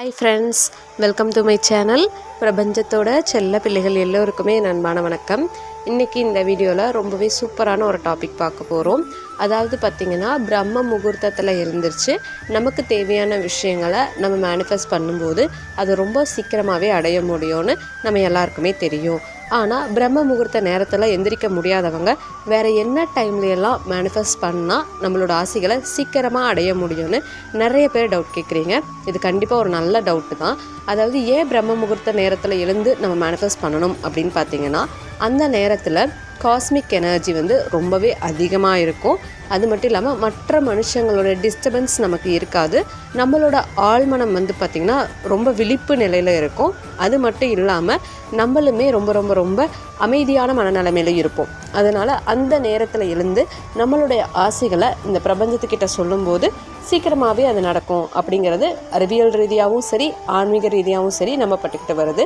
Hi friends welcome to my channel பிரபஞ்சத்தோட செல்ல பிள்ளைகள் எல்லோருக்குமே நண்பான அன்பான வணக்கம். இன்றைக்கி இந்த வீடியோவில் ரொம்பவே சூப்பரான ஒரு டாபிக் பார்க்க போகிறோம் அதாவது பார்த்திங்கன்னா பிரம்ம முகூர்த்தத்தில் இருந்துருச்சு நமக்கு தேவையான விஷயங்களை நம்ம மேனிஃபெஸ்ட் பண்ணும்போது அது ரொம்ப சீக்கிரமாகவே அடைய முடியும்னு நம்ம எல்லாருக்குமே தெரியும். ஆனால் பிரம்ம முகூர்த்த நேரத்தில் எந்திரிக்க முடியாதவங்க வேறு என்ன டைம்ல எல்லாம் மேனிஃபெஸ்ட் பண்ணால் நம்மளோட ஆசைகளை சீக்கிரமாக அடைய முடியும்னு நிறைய பேர் டவுட் கேட்குறீங்க இது கண்டிப்பாக ஒரு நல்ல டவுட்டு தான். அதாவது ஏன் பிரம்ம முகூர்த்த நேரத்தில் எழுந்து நம்ம மேனிஃபெஸ்ட் பண்ணணும் அப்படின்னு பார்த்தீங்கன்னா அந்த நேரத்தில் காஸ்மிக் எனர்ஜி வந்து ரொம்பவே அதிகமாக இருக்கும். அது மட்டும் இல்லாமல் மற்ற மனுஷங்களோட டிஸ்டர்பன்ஸ் நமக்கு இருக்காது. நம்மளோட ஆழ்மனம் வந்து பார்த்திங்கன்னா ரொம்ப விழிப்பு நிலையில் இருக்கும். அது மட்டும் இல்லாமல் நம்மளுமே ரொம்ப ரொம்ப ரொம்ப அமைதியான மனநிலைமையில இருப்போம். அதனால் அந்த நேரத்தில் எழுந்து நம்மளுடைய ஆசைகளை இந்த பிரபஞ்சத்துக்கிட்ட சொல்லும்போது சீக்கிரமாகவே அது நடக்கும் அப்படிங்கிறது அறிவியல் ரீதியாகவும் சரி ஆன்மீக ரீதியாகவும் சரி நம்ம பட்டுக்கிட்டு வருது.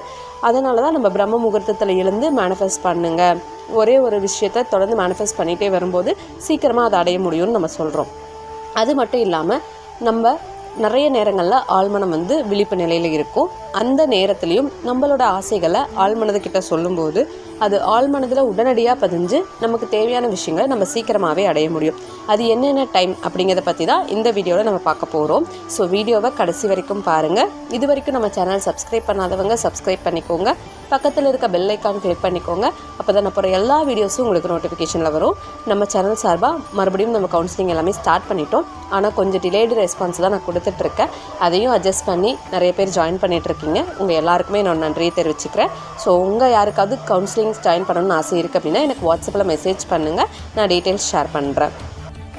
அதனால தான் நம்ம பிரம்ம முகூர்த்தத்தில் எழுந்து மேனிஃபெஸ்ட் பண்ணுங்க. ஒரே ஒரு விஷயத்த தொடர்ந்து மேனிஃபெஸ்ட் பண்ணிகிட்டே வரும்போது சீக்கிரமாக அதை அடைய முடியும்னு நம்ம சொல்கிறோம் அது மட்டும் இல்லாமல் நம்ம நிறைய நேரங்களில் ஆழ்மனம் வந்து விழிப்பு நிலையில் இருக்கும். அந்த நேரத்துலையும் நம்மளோட ஆசைகளை ஆழ்மனதுக்கிட்ட சொல்லும்போது அது ஆழ்மனதில் உடனடியாக பதிஞ்சு நமக்கு தேவையான விஷயங்களை நம்ம சீக்கிரமாகவே அடைய முடியும். அது என்னென்ன டைம் அப்படிங்கிறத பற்றி தான் இந்த வீடியோவில் நம்ம பார்க்க போகிறோம் ஸோ வீடியோவை கடைசி வரைக்கும் பாருங்கள் இது வரைக்கும் நம்ம சேனல் சப்ஸ்கிரைப் பண்ணாதவங்க சப்ஸ்கிரைப் பண்ணிக்கோங்க. பக்கத்தில் இருக்க பெல் ஐக்கான் கிளிக் பண்ணிக்கோங்க. அப்போ தான் அப்புறம் எல்லா வீடியோஸும் உங்களுக்கு நோட்டிஃபிகேஷனில் வரும். நம்ம சேனல் சார்பாக மறுபடியும் நம்ம கவுன்சிலிங் எல்லாமே ஸ்டார்ட் பண்ணிட்டோம். ஆனால் கொஞ்சம் டிலேடு ரெஸ்பான்ஸ் தான் நான் கொடுத்துட்ருக்கேன் அதையும் அட்ஜஸ்ட் பண்ணி நிறைய பேர் ஜாயின் இருக்கீங்க உங்கள் எல்லாருக்குமே நான் நன்றியை தெரிவிச்சுக்கிறேன். ஸோ உங்கள் யாருக்காவது கவுன்சிலிங் ஜாயின் பண்ணணும்னு ஆசை இருக்குது அப்படின்னா எனக்கு வாட்ஸ்அப்பில் மெசேஜ் பண்ணுங்கள் நான் டீட்டெயில்ஸ் ஷேர் பண்ணுறேன்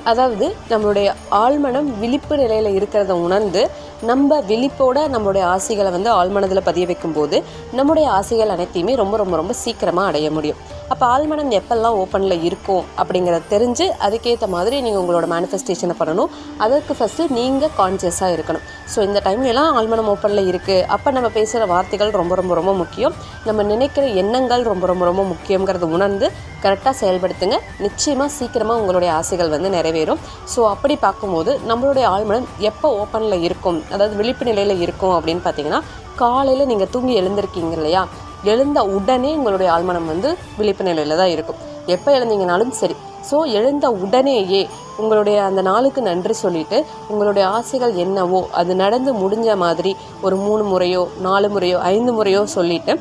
அதாவது நம்மளுடைய ஆழ்மனம் விழிப்பு நிலையில் இருக்கிறத உணர்ந்து நம்ம விழிப்போட நம்மளுடைய ஆசைகளை வந்து ஆழ்மனதில் பதிய வைக்கும்போது நம்முடைய ஆசைகள் அனைத்தையுமே ரொம்ப ரொம்ப ரொம்ப சீக்கிரமாக அடைய முடியும். அப்போ ஆழ்மனம் எப்பெல்லாம் ஓப்பனில் இருக்கும் அப்படிங்கிறத தெரிஞ்சு அதுக்கேற்ற மாதிரி நீங்கள் உங்களோட மேனிஃபெஸ்டேஷனை பண்ணணும். அதற்கு ஃபஸ்ட்டு நீங்கள் கான்சியஸாக இருக்கணும். ஸோ இந்த டைம்லலாம் ஆழ்மனம் ஓப்பனில் இருக்குது அப்போ நம்ம பேசுகிற வார்த்தைகள் ரொம்ப ரொம்ப ரொம்ப முக்கியம். நம்ம நினைக்கிற எண்ணங்கள் ரொம்ப ரொம்ப ரொம்ப முக்கியங்கிறத உணர்ந்து கரெக்டாக செயல்படுத்துங்க. நிச்சயமாக சீக்கிரமாக உங்களுடைய ஆசைகள் வந்து நிறைவேறும். ஸோ அப்படி பார்க்கும்போது நம்மளுடைய ஆழ்மனம் எப்போ ஓப்பனில் இருக்கும்? அதாவது விழிப்பு நிலையில் இருக்கும் அப்படின்னு பார்த்தீங்கன்னா காலையில் நீங்கள் தூங்கி எழுந்திருக்கீங்க இல்லையா? எழுந்த உடனே உங்களுடைய ஆழ்மனம் வந்து விழிப்பு நிலையில் தான் இருக்கும். எப்போ எழுந்தீங்கனாலும் சரி. ஸோ எழுந்த உடனேயே உங்களுடைய அந்த நாளுக்கு நன்றி சொல்லிட்டு உங்களுடைய ஆசைகள் என்னவோ அது நடந்து முடிஞ்ச மாதிரி ஒரு மூணு முறையோ நாலு முறையோ ஐந்து முறையோ சொல்லிவிட்டு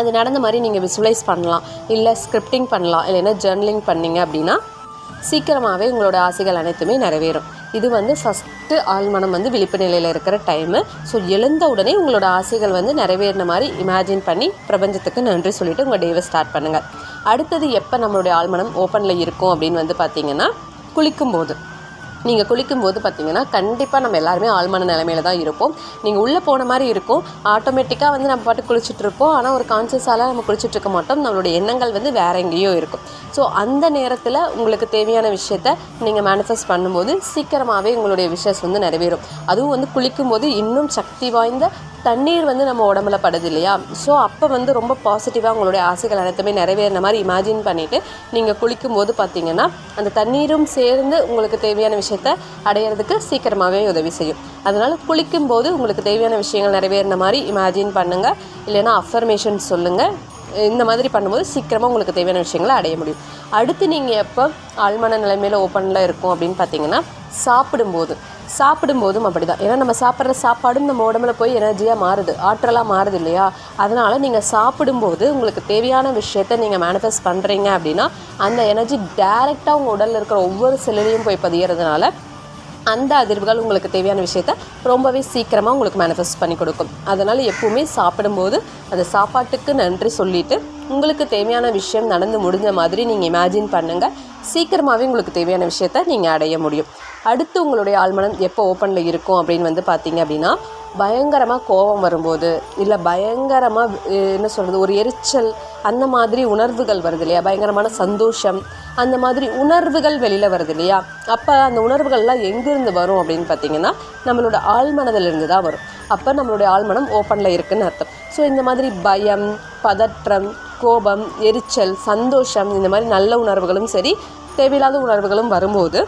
அது நடந்த மாதிரி நீங்கள் விசுவலைஸ் பண்ணலாம். இல்லை ஸ்கிரிப்டிங் பண்ணலாம். இல்லைன்னா ஜேர்னலிங் பண்ணீங்க அப்படின்னா சீக்கிரமாகவே உங்களோட ஆசைகள் அனைத்துமே நிறைவேறும். இது வந்து ஃபஸ்ட்டு ஆழ்மனம் வந்து விழிப்பு நிலையில் இருக்கிற டைமு ஸோ எழுந்த உடனே உங்களோட ஆசைகள் வந்து நிறைவேறின மாதிரி இமேஜின் பண்ணி பிரபஞ்சத்துக்கு நன்றி சொல்லிவிட்டு உங்கள் டேவை ஸ்டார்ட் பண்ணுங்கள் அடுத்தது எப்போ நம்மளுடைய ஆழ்மனம் ஓப்பனில் இருக்கும் அப்படின்னு வந்து பார்த்தீங்கன்னா குளிக்கும்போது. நீங்கள் குளிக்கும்போது பார்த்தீங்கன்னா கண்டிப்பாக நம்ம எல்லாருமே ஆழ்மான நிலைமையில தான் இருப்போம். நீங்கள் உள்ளே போன மாதிரி இருக்கும். ஆட்டோமேட்டிக்காக வந்து நம்ம பாட்டு குளிச்சுட்டு இருப்போம். ஆனால் ஒரு கான்சியஸால் நம்ம குளிச்சுட்டு இருக்க மாட்டோம். நம்மளுடைய எண்ணங்கள் வந்து வேற எங்கேயோ இருக்கும். ஸோ அந்த நேரத்தில் உங்களுக்கு தேவையான விஷயத்த நீங்கள் மேனிஃபெஸ்ட் பண்ணும்போது சீக்கிரமாகவே உங்களுடைய விஷஸ் வந்து நிறைவேறும். அதுவும் வந்து குளிக்கும்போது இன்னும் சக்தி வாய்ந்த தண்ணீர் வந்து நம்ம உடம்புல படுது இல்லையா? ஸோ அப்போ வந்து ரொம்ப பாசிட்டிவாக உங்களுடைய ஆசைகள் அனைத்துமே நிறைவேறின மாதிரி இமேஜின் பண்ணிவிட்டு நீங்கள் குளிக்கும்போது பார்த்தீங்கன்னா அந்த தண்ணீரும் சேர்ந்து உங்களுக்கு தேவையான விஷயத்த அடையிறதுக்கு சீக்கிரமாகவே உதவி செய்யும். அதனால் குளிக்கும்போது உங்களுக்கு தேவையான விஷயங்கள் நிறைவேறின மாதிரி இமேஜின் பண்ணுங்கள் இல்லைன்னா அஃபர்மேஷன் சொல்லுங்கள் இந்த மாதிரி பண்ணும்போது சீக்கிரமாக உங்களுக்கு தேவையான விஷயங்களை அடைய முடியும். அடுத்து நீங்கள் எப்போ ஆழ்மன நிலைமையில் ஓப்பனில் இருக்கும் அப்படின்னு பார்த்தீங்கன்னா சாப்பிடும்போது. சாப்பிடும்போதும் அப்படி தான் ஏன்னா நம்ம சாப்பிட்ற சாப்பாடும் நம்ம உடம்புல போய் எனர்ஜியாக மாறுது. ஆற்றலாக மாறுது இல்லையா? அதனால் நீங்கள் சாப்பிடும்போது உங்களுக்கு தேவையான விஷயத்த நீங்கள் மேனிஃபெஸ்ட் பண்ணுறீங்க அப்படின்னா அந்த எனர்ஜி டைரெக்டாக உங்கள் உடலில் இருக்கிற ஒவ்வொரு செல்லுலையும் போய் பதியறதுனால அந்த அதிர்வுகள் உங்களுக்கு தேவையான விஷயத்த ரொம்பவே சீக்கிரமாக உங்களுக்கு மேனிஃபெஸ்ட் பண்ணி கொடுக்கும். அதனால் எப்பவுமே சாப்பிடும்போது அந்த சாப்பாட்டுக்கு நன்றி சொல்லிவிட்டு உங்களுக்கு தேவையான விஷயம் நடந்து முடிஞ்ச மாதிரி நீங்கள் இமேஜின் பண்ணுங்கள் சீக்கிரமாகவே உங்களுக்கு தேவையான விஷயத்த நீங்கள் அடைய முடியும். அடுத்து உங்களுடைய ஆழ்மனம் எப்போ ஓப்பனில் இருக்கும் அப்படின்னு வந்து பார்த்தீங்க அப்படின்னா பயங்கரமாக கோபம் வரும்போது இல்லை பயங்கரமாக என்ன சொல்கிறது ஒரு எரிச்சல் அந்த மாதிரி உணர்வுகள் வருது இல்லையா? பயங்கரமான சந்தோஷம் அந்த மாதிரி உணர்வுகள் வெளியில் வருது இல்லையா? அப்போ அந்த உணர்வுகள்லாம் எங்கேருந்து வரும் அப்படின்னு பார்த்தீங்கன்னா நம்மளோட ஆழ்மனதிலிருந்து தான் வரும். அப்போ நம்மளுடைய ஆழ்மனம் ஓப்பனில் இருக்குதுன்னு அர்த்தம். ஸோ இந்த மாதிரி பயம் பதற்றம் கோபம் எரிச்சல் சந்தோஷம் இந்த மாதிரி நல்ல உணர்வுகளும் சரி தேவையில்லாத உணர்வுகளும் வரும்போது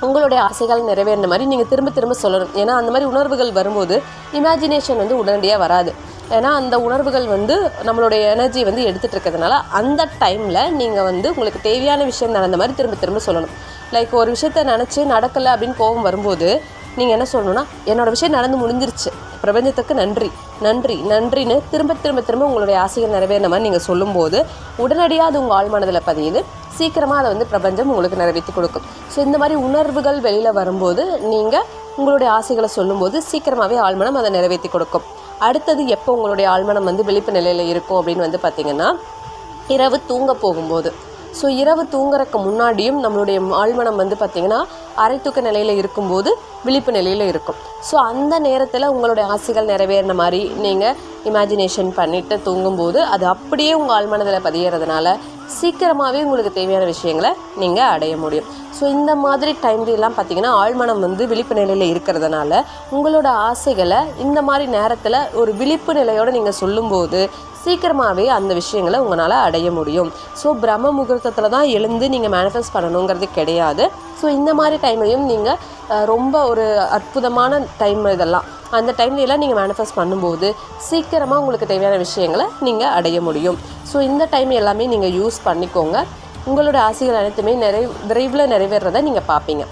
உங்களுடைய ஆசைகள் நிறைவேறின மாதிரி நீங்கள் திரும்ப திரும்ப சொல்லணும். ஏன்னா அந்த மாதிரி உணர்வுகள் வரும்போது இமேஜினேஷன் வந்து உடனடியாக வராது. ஏன்னா அந்த உணர்வுகள் வந்து நம்மளுடைய எனர்ஜி வந்து எடுத்துகிட்டு இருக்கிறதுனால அந்த டைமில் நீங்கள் வந்து உங்களுக்கு தேவையான விஷயம் நடந்த மாதிரி திரும்ப திரும்ப சொல்லணும். லைக் ஒரு விஷயத்த நினச்சி நடக்கலை அப்படின்னு கோபம் வரும்போது நீங்கள் என்ன சொல்லணும்னா என்னோடய விஷயம் நடந்து முடிஞ்சிருச்சு. பிரபஞ்சத்துக்கு நன்றி. நன்றி. நன்றின்னு திரும்ப திரும்ப திரும்ப உங்களுடைய ஆசைகள் நிறைவேறின மாதிரி நீங்கள் சொல்லும்போது உடனடியாக அது உங்கள் ஆழ்மனதில் பதியுது. சீக்கிரமாக அதை வந்து பிரபஞ்சம் உங்களுக்கு நிறைவேற்றி கொடுக்கும். ஸோ இந்த மாதிரி உணர்வுகள் வெளியில் வரும்போது நீங்கள் உங்களுடைய ஆசைகளை சொல்லும்போது சீக்கிரமாகவே ஆழ்மனம் அதை நிறைவேற்றி கொடுக்கும். அடுத்தது எப்போ உங்களுடைய ஆழ்மனம் வந்து விழிப்பு நிலையில் இருக்கும் அப்படின்னு வந்து பார்த்திங்கன்னா இரவு தூங்க போகும்போது. ஸோ இரவு தூங்குறதுக்கு முன்னாடியும் நம்மளுடைய ஆழ்மனம் வந்து பார்த்திங்கன்னா அரை தூக்க நிலையில் இருக்கும்போது விழிப்பு நிலையில் இருக்கும். ஸோ அந்த நேரத்தில் உங்களுடைய ஆசைகள் நிறைவேறின மாதிரி நீங்கள் இமேஜினேஷன் பண்ணிவிட்டு தூங்கும்போது அது அப்படியே உங்கள் ஆழ்மனதில் பதியறதுனால சீக்கிரமாகவே உங்களுக்கு தேவையான விஷயங்களை நீங்கள் அடைய முடியும். ஸோ இந்த மாதிரி டைம்லாம் பார்த்தீங்கன்னா ஆழ்மனம் வந்து விழிப்பு நிலையில் இருக்கிறதுனால உங்களோட ஆசைகளை இந்த மாதிரி நேரத்தில் ஒரு விழிப்பு நிலையோடு நீங்கள் சொல்லும்போது சீக்கிரமாகவே அந்த விஷயங்களை உங்களால் அடைய முடியும். ஸோ பிரம்ம முகூர்த்தத்தில் தான் எழுந்து நீங்கள் மேனிஃபெஸ்ட் பண்ணணுங்கிறது கிடையாது. ஸோ இந்த மாதிரி டைம்லையும் நீங்கள் ரொம்ப ஒரு அற்புதமான டைம் இதெல்லாம். அந்த டைம்லலாம் நீங்கள் மேனிஃபெஸ்ட் பண்ணும்போது சீக்கிரமாக உங்களுக்கு தேவையான விஷயங்களை நீங்கள் அடைய முடியும். ஸோ இந்த டைம் எல்லாமே நீங்கள் யூஸ் பண்ணிக்கோங்க. உங்களோட ஆசைகள் அனைத்துமே நிறை விரைவில் நிறைவேறதை நீங்கள் பார்ப்பீங்க.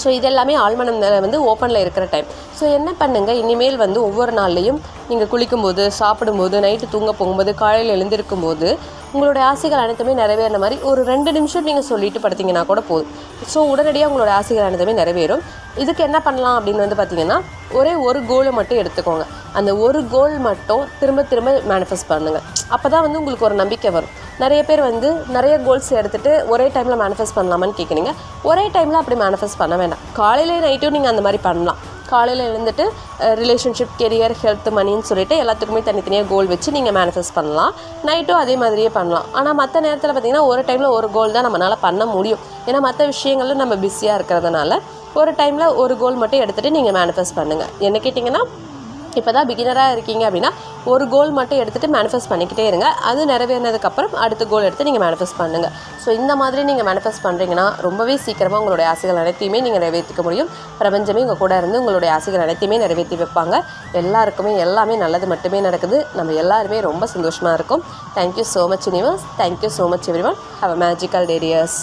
ஸோ இதெல்லாமே ஆழ்மனம் வந்து ஓப்பனில் இருக்கிற டைம் ஸோ என்ன பண்ணுங்கள் இனிமேல் வந்து ஒவ்வொரு நாள்லேயும் நீங்கள் குளிக்கும்போது சாப்பிடும்போது நைட்டு தூங்க போகும்போது காலையில் எழுந்திருக்கும் போது உங்களுடைய ஆசைகள் அனைத்துமே நிறைவேறின மாதிரி ஒரு ரெண்டு நிமிஷம் நீங்கள் சொல்லிட்டு படுத்தீங்கன்னா கூட போதும். ஸோ உடனடியாக உங்களோட ஆசைகள் அனைத்துமே நிறைவேறும். இதுக்கு என்ன பண்ணலாம் அப்படின்னு வந்து பார்த்தீங்கன்னா ஒரே ஒரு கோலை மட்டும் எடுத்துக்கோங்க. அந்த ஒரு கோல் மட்டும் திரும்ப திரும்ப மேனிஃபெஸ்ட் பண்ணுங்கள் அப்போ தான் வந்து உங்களுக்கு ஒரு நம்பிக்கை வரும். நிறைய பேர் வந்து நிறைய கோல்ஸ் எடுத்துகிட்டு ஒரே டைமில் மேனிஃபெஸ்ட் பண்ணலாமான்னு கேட்குறீங்க ஒரே டைமில் அப்படி மேனிஃபெஸ்ட் பண்ண வேண்டாம். காலையிலேயே நைட்டும் நீங்கள் அந்த மாதிரி பண்ணலாம். காலையில் எழுந்துட்டு ரிலேஷன்ஷிப் கெரியர் ஹெல்த் மணின்னு சொல்லிட்டு எல்லாத்துக்குமே தனித்தனியாக கோல் வச்சு நீங்கள் மேனிஃபெஸ்ட் பண்ணலாம். நைட்டும் அதே மாதிரியே பண்ணலாம். ஆனால் மற்ற நேரத்தில் பார்த்திங்கன்னா ஒரு டைமில் ஒரு கோல் தான் நம்மளால் பண்ண முடியும். ஏன்னா மற்ற விஷயங்களும் நம்ம பிஸியாக இருக்கிறதுனால ஒரு டைமில் ஒரு கோல் மட்டும் எடுத்துகிட்டு நீங்கள் மேனிஃபெஸ்ட் பண்ணுங்கள் என்ன கேட்டிங்கன்னா இப்போ தான் பிகினராக இருக்கீங்க அப்படின்னா ஒரு கோல் மட்டும் எடுத்துகிட்டு மேனிஃபெஸ்ட் பண்ணிக்கிட்டே இருங்க. அது நிறைவேறினதுக்கப்புறம் அடுத்த கோல் எடுத்து நீங்கள் மேனிஃபெஸ்ட் பண்ணுங்கள் ஸோ இந்த மாதிரி நீங்கள் மேனிஃபெஸ்ட் பண்ணுறீங்கன்னா ரொம்பவே சீக்கிரமாக உங்களுடைய ஆசைகள் அனைத்தையுமே நீங்கள் நிறைவேற்றிக்க முடியும். பிரபஞ்சமே உங்கள் கூட இருந்து உங்களுடைய ஆசைகள் அனைத்தையுமே நிறைவேற்றி வைப்பாங்க. எல்லாருக்குமே எல்லாமே நல்லது மட்டுமே நடக்குது. நம்ம எல்லாருமே ரொம்ப சந்தோஷமாக இருக்கும். Thank you so much universe thank you so much everyone have a magical terriers